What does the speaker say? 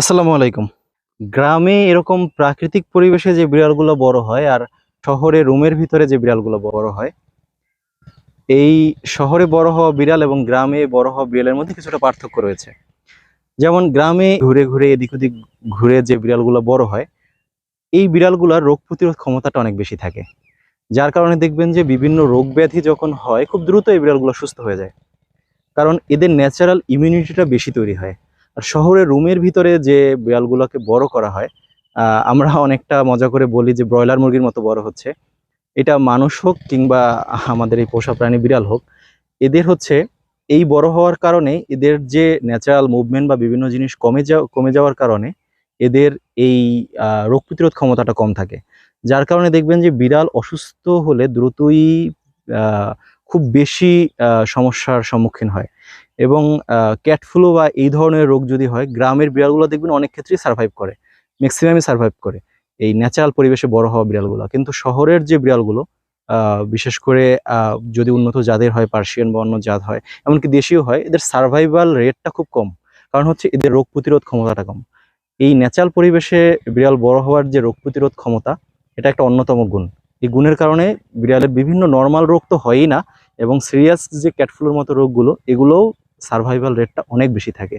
আসসালামু আলাইকুম। গ্রামে এরকম প্রাকৃতিক পরিবেশে যে বিড়ালগুলো বড় হয় আর শহরে রুমের ভিতরে যে বিড়ালগুলো বড় হয়, এই শহরে বড় হওয়া বিড়াল এবং গ্রামে বড় হওয়া বিড়ালের মধ্যে কিছুটা পার্থক্য রয়েছে। যেমন গ্রামে ঘুরে ঘুরে এদিক ওদিক ঘুরে যে বিড়ালগুলো বড় হয়, এই বিড়ালগুলোর রোগ প্রতিরোধ ক্ষমতাটা অনেক বেশি থাকে। যার কারণে দেখবেন যে বিভিন্ন রোগ ব্যাধি যখন হয়, খুব দ্রুত এই বিড়ালগুলো সুস্থ হয়ে যায়। কারণ এদের ন্যাচারাল ইমিউনিটিটা বেশি তৈরি হয়। আর শহরের রুমের ভিতরে যে বিড়ালগুলোকে বড় করা হয় আমরা অনেকটা মজা করে বলি যে ব্রয়লার মুরগির মতো বড় হচ্ছে। এটা মানুষ হোক কিংবা আমাদের এই পোষা প্রাণী বিড়াল হোক, এদের হচ্ছে এই বড় হওয়ার কারণে এদের যে ন্যাচারাল মুভমেন্ট বা বিভিন্ন জিনিস কমে যাওয়া কমে যাওয়ার কারণে এদের এই রোগ প্রতিরোধ ক্ষমতাটা কম থাকে। যার কারণে দেখবেন যে বিড়াল অসুস্থ হলে দ্রুতই খুব বেশি সমস্যার সম্মুখীন হয়। এবং ক্যাট ফ্লু বা এই ধরনের রোগ যদি হয়, গ্রামের বিড়ালগুলো দেখবেন অনেক ক্ষেত্রেই সার্ভাইভ করে। ম্যাক্সিমামই সার্ভাইভ করে এই ন্যাচারাল পরিবেশে বড় হওয়া বিড়ালগুলো। কিন্তু শহরের যে বিড়ালগুলো বিশেষ করে যদি উন্নত জাতের হয় পার্সিয়ান বা অন্য জাত হয়, এমনকি দেশীয় হয়, এদের সার্ভাইভাল রেটটা খুব কম। কারণ হচ্ছে এদের রোগ প্রতিরোধ ক্ষমতাটা কম। এই ন্যাচারাল পরিবেশে বিড়াল বড় হওয়ার যে রোগ প্রতিরোধ ক্ষমতা, এটা একটা অন্যতম গুণ। এই গুণের কারণে বিড়ালের বিভিন্ন নর্মাল রোগ তো হয়ই না এবং সিরিয়াস যে ক্যাটফ্লুর মতো রোগগুলো, এগুলোও সার্ভাইভাল রেটটা অনেক বেশি থাকে।